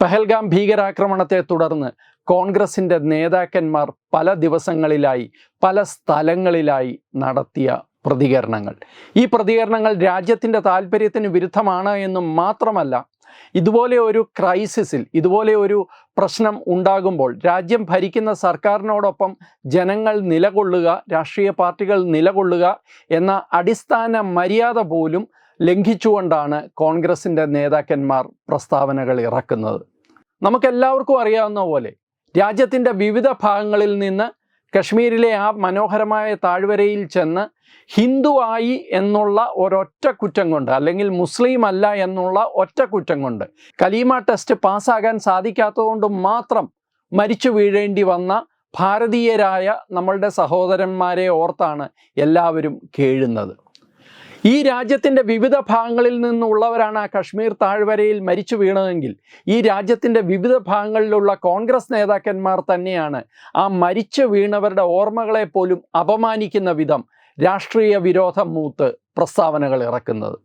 പഹൽഗാം ഭീകരാക്രമണത്തെ തുടർന്ന് കോൺഗ്രസിന്റെ നേതാക്കന്മാർ പല ദിവസങ്ങളിലായി പല സ്ഥലങ്ങളിലായി നടത്തിയ പ്രതികരണങ്ങൾ. ഈ പ്രതികരണങ്ങൾ രാജ്യത്തിന്റെ താല്പര്യത്തിന് വിരുദ്ധമാണ് എന്നും മാത്രമല്ല ഇതുപോലെ ഒരു ക്രൈസിസിൽ ഇതുപോലെ ഒരു പ്രശ്നം ഉണ്ടാകുമ്പോൾ രാജ്യം ഭരിക്കുന്ന സർക്കാരിനോടൊപ്പം ജനങ്ങൾ നിലകൊള്ളുക രാഷ്ട്രീയ പാർട്ടികൾ നിലകൊള്ളുക എന്ന അടിസ്ഥാന മര്യാദ പോലും ലംഘിച്ചുകൊണ്ടാണ് കോൺഗ്രസിന്റെ നേതാക്കന്മാർ പ്രസ്താവനകൾ ഇറക്കുന്നത്. നമുക്കെല്ലാവർക്കും അറിയാവുന്ന പോലെ രാജ്യത്തിന്റെ വിവിധ ഭാഗങ്ങളിൽ നിന്ന് കശ്മീരിലെ ആ മനോഹരമായ താഴ്വരയിൽ ചെന്ന് ഹിന്ദുവായി എന്നുള്ള ഒരൊറ്റ കുറ്റം കൊണ്ട് അല്ലെങ്കിൽ മുസ്ലിം അല്ല എന്നുള്ള ഒറ്റ കുറ്റം കൊണ്ട് കലീമ ടെസ്റ്റ് പാസ്സാകാൻ സാധിക്കാത്തതുകൊണ്ട് മാത്രം മരിച്ചു വീഴേണ്ടി വന്ന ഭാരതീയരായ നമ്മളുടെ സഹോദരന്മാരെ ഓർത്താണ് എല്ലാവരും കേഴുന്നത്. ഈ രാജ്യത്തിന്റെ വിവിധ ഭാഗങ്ങളിൽ നിന്നുള്ളവരാണ് ആ കശ്മീർ താഴ്വരയിൽ മരിച്ചു വീണതെങ്കിൽ ഈ രാജ്യത്തിന്റെ വിവിധ ഭാഗങ്ങളിലുള്ള കോൺഗ്രസ് നേതാക്കന്മാർ തന്നെയാണ് ആ മരിച്ചു വീണവരുടെ ഓർമ്മകളെ പോലും അപമാനിക്കുന്ന വിധം രാഷ്ട്രീയ വിരോധം മൂത്ത് പ്രസ്താവനകൾ ഇറക്കുന്നത്.